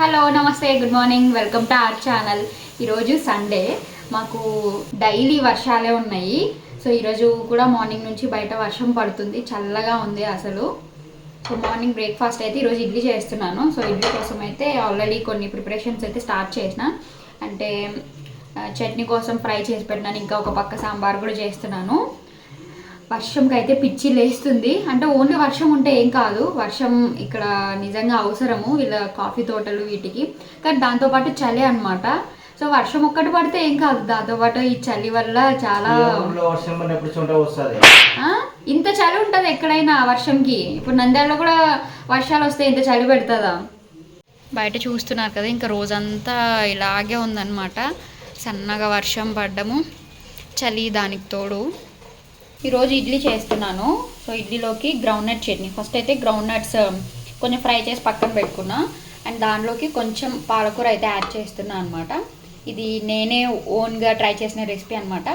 Hello నమస్తే good morning welcome to our channel. ఈరోజు Sunday మాకు డైలీ వర్షాలే ఉన్నాయి. సో ఈరోజు కూడా మార్నింగ్ నుంచి బయట వర్షం పడుతుంది చల్లగా ఉంది అసలు. సో మార్నింగ్ బ్రేక్ఫాస్ట్ అయితే ఈరోజు ఇడ్లీ చేస్తున్నాను. సో ఇడ్లీ కోసం అయితే ఆల్రెడీ కొన్ని ప్రిపరేషన్స్ అయితే స్టార్ట్ చేసిన. అంటే చట్నీ కోసం ఫ్రై చేసి పెట్టినాను ఇంకా ఒక పక్క సాంబార్ కూడా చేస్తున్నాను. వర్షంకి అయితే పిచ్చి లేస్తుంది. అంటే ఓన్లీ వర్షం ఉంటే ఏం కాదు. వర్షం ఇక్కడ నిజంగా అవసరము వీళ్ళ కాఫీ తోటలు వీటికి. కానీ దాంతోపాటు చలి అన్నమాట. సో వర్షం ఒక్కటి పడితే ఏం కాదు. దాంతోపాటు ఈ చలి వల్ల చాలా? ఇంత చలి ఉంటుంది ఎక్కడైనా వర్షంకి. ఇప్పుడు నంద్యాలలో కూడా వర్షాలు వస్తే ఇంత చలి పెడుతుందా? బయట చూస్తున్నారు కదా ఇంకా రోజంతా ఇలాగే ఉందన్నమాట. సన్నగా వర్షం పడ్డము. చలి దానికి తోడు. ఈరోజు ఇడ్లీ చేస్తున్నాను. సో ఇడ్లీలోకి గ్రౌండ్ నట్ చట్నీ. ఫస్ట్ అయితే గ్రౌండ్ నట్స్ um, కొంచెం ఫ్రై చేసి పక్కన పెట్టుకున్నా. అండ్ దానిలోకి కొంచెం పాలకూర అయితే యాడ్ చేస్తున్నా అనమాట ఇది నేనే ఓన్గా ట్రై చేసిన రెసిపీ అనమాట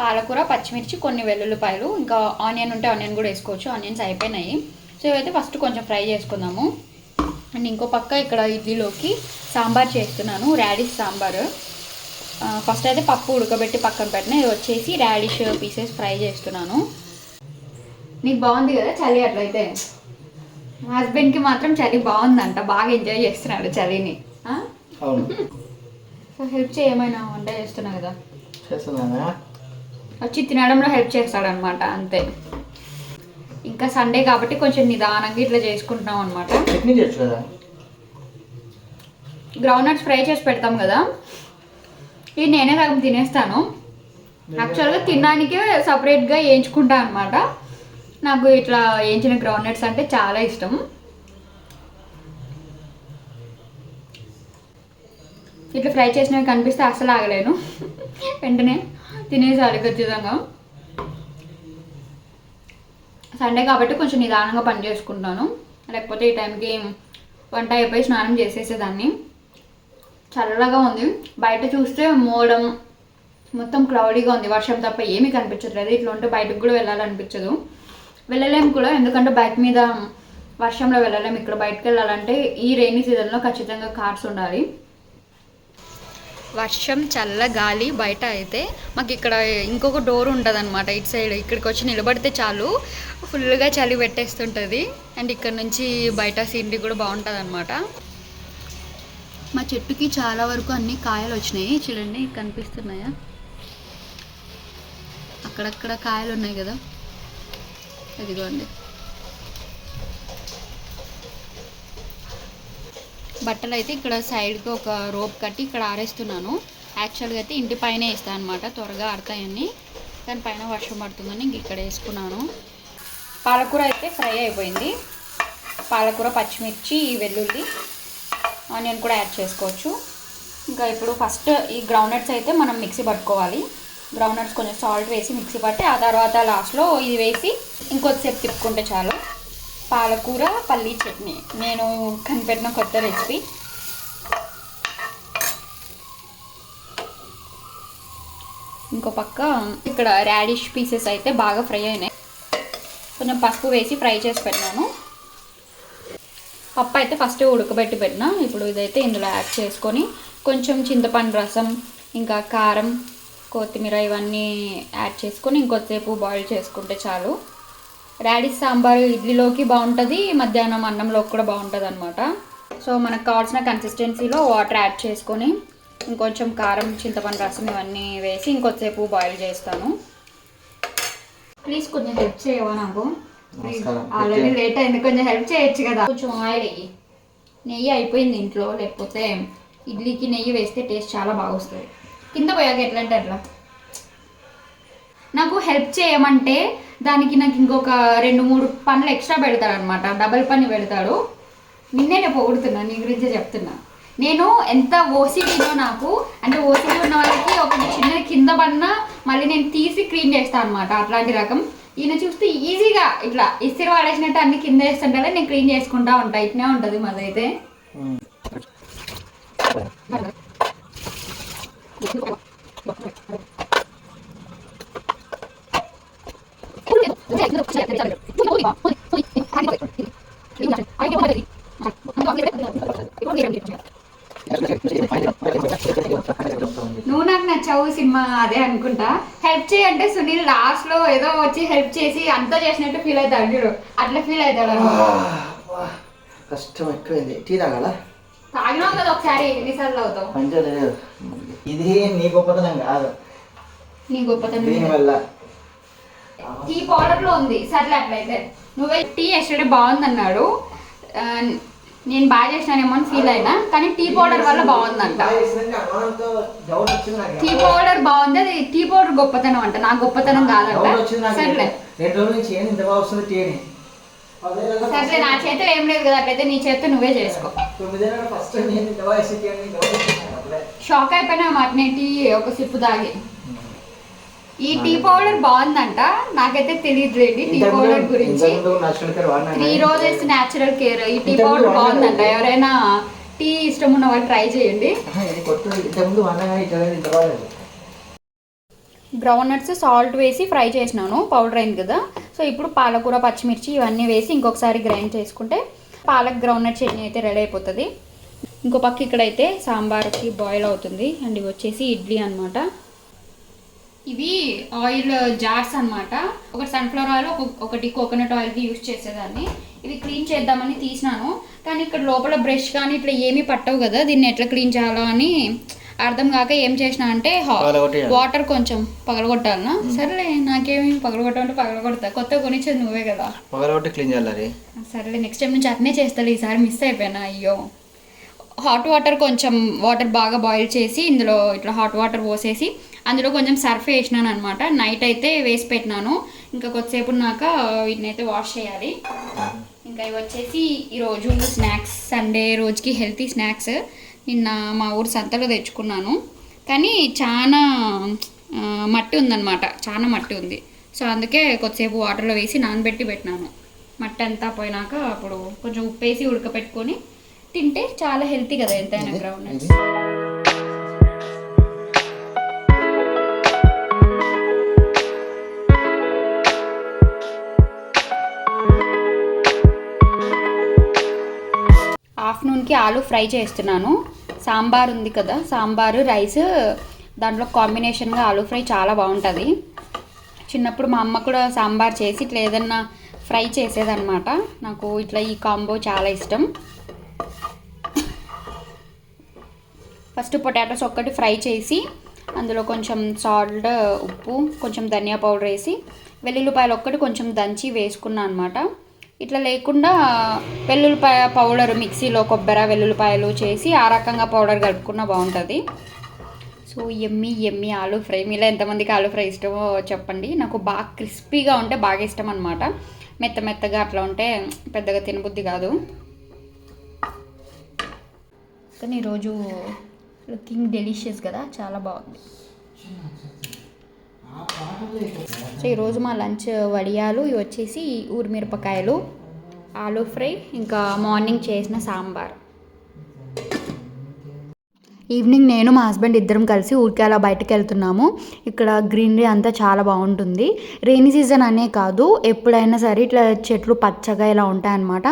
పాలకూర పచ్చిమిర్చి కొన్ని వెల్లుల్లిపాయలు ఇంకా ఆనియన్ ఉంటే ఆనియన్ కూడా వేసుకోవచ్చు. ఆనియన్స్ అయిపోయినాయి. సో ఇవైతే ఫస్ట్ కొంచెం ఫ్రై చేసుకుందాము. అండ్ ఇంకో పక్క ఇక్కడ ఇడ్లీలోకి సాంబార్ చేస్తున్నాను. రాడిష్ సాంబార్. ఫస్ట్ అయితే పప్పు ఉడకబెట్టి పక్కన పెట్టిన ఇది వచ్చేసి రాడిష్ పీసెస్ ఫ్రై చేస్తున్నాను. నీకు బాగుంది కదా చలి అట్లయితే? మా హస్బెండ్కి మాత్రం చలి బాగుందంట బాగా ఎంజాయ్ చేస్తున్నాడు చలిని. ఆ? అవును. సో హెల్ప్ చేయమైనా వంట చేస్తున్నా కదా. చేస్తున్నానా? వచ్చి తినడంలో హెల్ప్ చేస్తాడనమాట అంతే. ఇంకా సండే కాబట్టి కొంచెం నిదానంగా ఇట్లా చేసుకుంటున్నాం అనమాట గ్రౌండ్ నట్స్ ఫ్రై చేసి పెడతాం కదా? ఇది నేనే సగం తినేస్తాను. యాక్చువల్గా తినడానికే సపరేట్గా వేయించుకుంటా అనమాట నాకు ఇట్లా వేయించిన గ్రౌండ్ నట్స్ అంటే చాలా ఇష్టం. ఇట్లా ఫ్రై చేసినవి కనిపిస్తే అస్సలు ఆగలేను. వెంటనే తినేసాలి ఖచ్చితంగా. సండే కాబట్టి కొంచెం నిదానంగా పని చేసుకుంటాను. లేకపోతే ఈ టైంకి వంట అయిపోయి స్నానం చేసేసేదాన్ని. చల్లగా ఉంది. బయట చూస్తే మోడం మొత్తం క్రౌడీగా ఉంది. వర్షం తప్ప ఏమీ కనిపించట్లేదు. ఇట్లా ఉంటే బయటకు కూడా వెళ్ళాలనిపించదు. వెళ్ళలేము కూడా. ఎందుకంటే బైక్ మీద వర్షంలో వెళ్ళలేము. ఇక్కడ బయటకు వెళ్ళాలంటే ఈ రెయినీ సీజన్లో ఖచ్చితంగా కార్స్ ఉండాలి. వర్షం చల్ల గాలి బయట అయితే మాకు ఇక్కడ ఇంకొక డోర్ ఉంటుంది అనమాట ఇటు సైడ్ ఇక్కడికి వచ్చి నిలబడితే చాలు. ఫుల్గా చలి పెట్టేస్తుంటుంది. అండ్ ఇక్కడ నుంచి బయట సీనరీ కూడా బాగుంటుంది అనమాట మా చెట్టుకి చాలా వరకు అన్ని కాయలు వచ్చినాయి. చూడండి కనిపిస్తున్నాయా? అక్కడక్కడ కాయలు ఉన్నాయి కదా. ఇదిగోండి. బట్టలు అయితే ఇక్కడ సైడ్కి ఒక రోప్ కట్టి ఇక్కడ ఆరేస్తున్నాను. యాక్చువల్గా అయితే ఇంటి పైన వేస్తాను అనమాట త్వరగా ఆడతాయని దాని పైన వర్షం పడుతుందని ఇంక ఇక్కడ వేసుకున్నాను. పాలకూర అయితే ఫ్రై అయిపోయింది. పాలకూర పచ్చిమిర్చి వెల్లుల్లి ఆనియన్ కూడా యాడ్ చేసుకోవచ్చు. ఇంకా ఇప్పుడు ఫస్ట్ ఈ గ్రౌండ్నట్స్ అయితే మనం మిక్సీ పట్టుకోవాలి. గ్రౌండ్నట్స్ కొంచెం సాల్ట్ వేసి మిక్సీ పట్టి ఆ తర్వాత లాస్ట్లో ఇది వేసి ఇంకొద్దిసేపు తిప్పుకుంటే చాలు. పాలకూర పల్లీ చట్నీ. నేను కనిపెట్టిన కొత్త రెసిపీ ఇంకో పక్క ఇక్కడ రాడిష్ పీసెస్ అయితే బాగా ఫ్రై అయినాయి. కొంచెం పసుపు వేసి ఫ్రై చేసి పెట్టినాను. పప్పు అయితే ఫస్ట్ ఉడకబెట్టి పెట్టిన ఇప్పుడు ఇదైతే ఇందులో యాడ్ చేసుకొని కొంచెం చింతపండు రసం ఇంకా కారం కొత్తిమీర ఇవన్నీ యాడ్ చేసుకొని ఇంకొద్దిసేపు బాయిల్ చేసుకుంటే చాలు. ర్యాడీస్ సాంబార్ ఇడ్లీలోకి బాగుంటుంది మధ్యాహ్నం అన్నంలోకి కూడా బాగుంటుంది అనమాట సో మనకు కావాల్సిన కన్సిస్టెన్సీలో వాటర్ యాడ్ చేసుకొని ఇంకొంచెం కారం చింతపండు రసం ఇవన్నీ వేసి ఇంకొద్దిసేపు బాయిల్ చేస్తాను. ప్లీజ్ కొంచెం హెల్ప్ చేయవా నాకు? ఆల్రెడీ లేట్ అయింది. కొంచెం హెల్ప్ చేయొచ్చు కదా. కొంచెం ఆయిల్. నెయ్యి అయిపోయింది ఇంట్లో. లేకపోతే ఇడ్లీకి నెయ్యి వేస్తే టేస్ట్ చాలా బాగా వస్తుంది కింద పోయాక ఎట్లా అంటే అట్లా. నాకు హెల్ప్ చేయమంటే దానికి నాకు ఇంకొక రెండు మూడు పనులు ఎక్స్ట్రా పెడతాడు అనమాట డబల్ పని పెడతాడు. నిన్నే నేను పొగుడుతున్నా నీ గురించే చెప్తున్నా. నేను ఎంత ఓసిడీనో నాకు అంటే ఓసిడీ ఉన్న వాళ్ళకి ఒకటి చిన్నది కింద పడినా మళ్ళీ నేను తీసి క్లీన్ చేస్తాను అనమాట అట్లాంటి రకం. ఈయన చూస్తే ఈజీగా ఇట్లా ఇస్తిరి వాడేసినట్టు అన్ని కింద వేస్తుంటే నేను క్లీన్ చేసుకుంటా ఉంటా ఇట్నే ఉంటుంది మాదైతే. నువ్వు నాకు నచ్చావు సినిమా అదే అనుకుంటా. హెల్ప్ చేయంటే సునీల్ లాస్ట్లో ఏదో వచ్చి హెల్ప్ చేసి అంతా చేసినట్టు ఫీల్ అవుతాడు చూడు. అట్లా ఫీల్ అవుతాడు. కష్టం ఎక్కువైంది. టీ తాగాల? తాగినావు కదా ఒకసారి ఎన్నిసార్లు అవుతావు మంచిగా ఇది నీ గొప్పతనం కాదు. నీ గొప్పతనం దీని వల్ల. టీ పౌడర్లో ఉంది. సర్లే అట్లయితే. నువ్వే టీ ఎస్టర్డే బాగుంది అన్నాడు నేను బాగా చేసినానేమో అని ఫీల్ అయినా కానీ టీ పౌడర్ వల్ల బాగుందంట. టీ పౌడర్ బాగుంది అది టీ పౌడర్ గొప్పతనం అంట. నా గొప్పతనం కాదంట. సర్లే. సర్లే నా చేతిలో ఏం లేదు కదా అట్లయితే నీ చేతితో నువ్వే చేసుకో. షాక్ అయిపోయినా మాట నేను టీ ఒక సిప్పు తాగి. ఈ టీ పౌడర్ బాగుందంట. నాకైతే తెలియదు రేండి టీ పౌడర్ గురించి. త్రీ రోజెస్ న్యాచురల్ కేర్ ఈ టీ పౌడర్ బాగుందంట. ఎవరైనా టీ ఇష్టం ఉన్న వాళ్ళు ట్రై చేయండి. గ్రౌండ్ నట్స్ సాల్ట్ వేసి ఫ్రై చేసినాను. పౌడర్ అయింది కదా. సో ఇప్పుడు పాలకూర పచ్చిమిర్చి ఇవన్నీ వేసి ఇంకొకసారి గ్రైండ్ చేసుకుంటే పాలక్ గ్రౌండ్ నట్ చట్నీ అయితే రెడీ అయిపోతుంది. ఇంకో పక్క ఇక్కడైతే సాంబార్కి బాయిల్ అవుతుంది. అండ్ ఇవి వచ్చేసి ఇడ్లీ అన్నమాట. ఇవి ఆయిల్ జార్స్ అన్నమాట. ఒకటి సన్ఫ్లవర్ ఆయిల్ ఒక- ఒకటి కోకోనట్ ఆయిల్కి యూజ్ చేసేదాన్ని. ఇవి క్లీన్ చేద్దామని తీసినాను. కానీ ఇక్కడ లోపల బ్రష్ కానీ ఇట్లా ఏమీ పట్టవు కదా. దీన్ని ఎట్లా క్లీన్ చేయాలో అని అర్థం కాక ఏం చేసిన అంటే. వాటర్ కొంచెం పగలగొట్టాలనా? సర్లే నాకేమి పగలగొట్టాలంటే పగలగొడతా. కొత్త కొనిచ్చేది నువ్వే కదా. పగలగొట్టి క్లీన్ చేయాలి సర్లే నెక్స్ట్ టైం నుంచి అట్నే చేస్తాడు ఈసారి మిస్ అయిపోయాను. అయ్యో. హాట్ వాటర్ కొంచెం వాటర్ బాగా బాయిల్ చేసి ఇందులో ఇట్లా హాట్ వాటర్ పోసేసి అందులో కొంచెం సర్ఫ్ వేసినాను అనమాట నైట్ అయితే వేసి పెట్టినాను. ఇంకా కొద్దిసేపు ఉన్నాక వీటిని అయితే వాష్ చేయాలి. ఇంకా ఇవి వచ్చేసి ఈరోజు స్నాక్స్ సండే రోజుకి హెల్తీ స్నాక్స్ నిన్న మా ఊరు సంతలో తెచ్చుకున్నాను. కానీ చాలా మట్టి ఉందన్నమాట. చాలా మట్టి ఉంది. సో అందుకే కొద్దిసేపు వాటర్లో వేసి నానబెట్టి పెట్టినాను. మట్టి అంతా పోయినాక అప్పుడు కొంచెం ఉప్పు వేసి ఉడకపెట్టుకొని తింటే చాలా హెల్తీ కదా ఎంతైనా గ్రౌండ్ ఆఫ్టర్నూన్కి ఆలు ఫ్రై చేస్తున్నాను. సాంబార్ ఉంది కదా సాంబారు రైస్ దాంట్లో కాంబినేషన్గా ఆలు ఫ్రై చాలా బాగుంటుంది. చిన్నప్పుడు మా అమ్మ కూడా సాంబార్ చేసి ఇట్లా ఏదన్నా ఫ్రై చేసేదనమాట నాకు ఇట్లా ఈ కాంబో చాలా ఇష్టం. ఫస్ట్ పొటాటోస్ ఒక్కటి ఫ్రై చేసి అందులో కొంచెం సాల్ట్ ఉప్పు కొంచెం ధనియా పౌడర్ వేసి వెల్లుల్లిపాయలు ఒక్కటి కొంచెం దంచి వేసుకున్నాను అనమాట ఇట్లా లేకుండా వెల్లుల్లిపాయ పౌడర్ మిక్సీలో కొబ్బరి వెల్లుల్లిపాయలు చేసి ఆ రకంగా పౌడర్ కలుపుకున్నా బాగుంటుంది. సో ఎమ్మి ఎమ్మి ఆలు ఫ్రై. మీలో ఎంతమందికి ఆలు ఫ్రై ఇష్టమో చెప్పండి. నాకు బాగా క్రిస్పీగా ఉంటే బాగా ఇష్టం అనమాట మెత్త మెత్తగా అట్లా ఉంటే పెద్దగా తినబుద్ధి కాదు. కానీ ఈరోజు లుకింగ్ డెలిషియస్ కదా చాలా బాగుంది. సో ఈరోజు మా లంచ్ వడియాలు ఇవి వచ్చేసి ఊరి మిరపకాయలు ఆలూ ఫ్రై ఇంకా మార్నింగ్ చేసిన సాంబార్. ఈవినింగ్ నేను మా హస్బెండ్ ఇద్దరం కలిసి ఊరికే అలా బయటకు వెళ్తున్నాము. ఇక్కడ గ్రీనరీ అంతా చాలా బాగుంటుంది. రెయినీ సీజన్ అనే కాదు ఎప్పుడైనా సరే ఇట్లా చెట్లు పచ్చగా ఇలా ఉంటాయన్నమాట.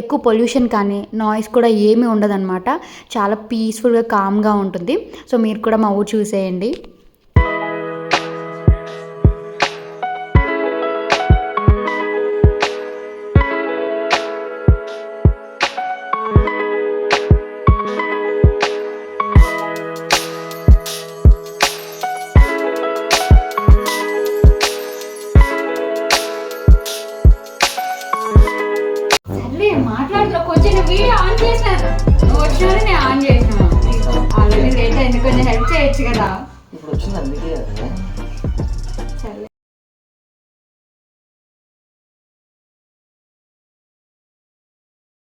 ఎక్కువ పొల్యూషన్ కానీ నాయిస్ కూడా ఏమీ ఉండదన్నమాట. చాలా పీస్ఫుల్గా కామ్గా ఉంటుంది. సో మీరు కూడా మా ఊరు చూసేయండి. నేను ఆన్ చేసిన. ఆల్రెడీ లేట్ అయింది. కొంచెం హెల్ప్ చేయొచ్చు కదా. ఇప్పుడు వచ్చింది అందుకే? కదా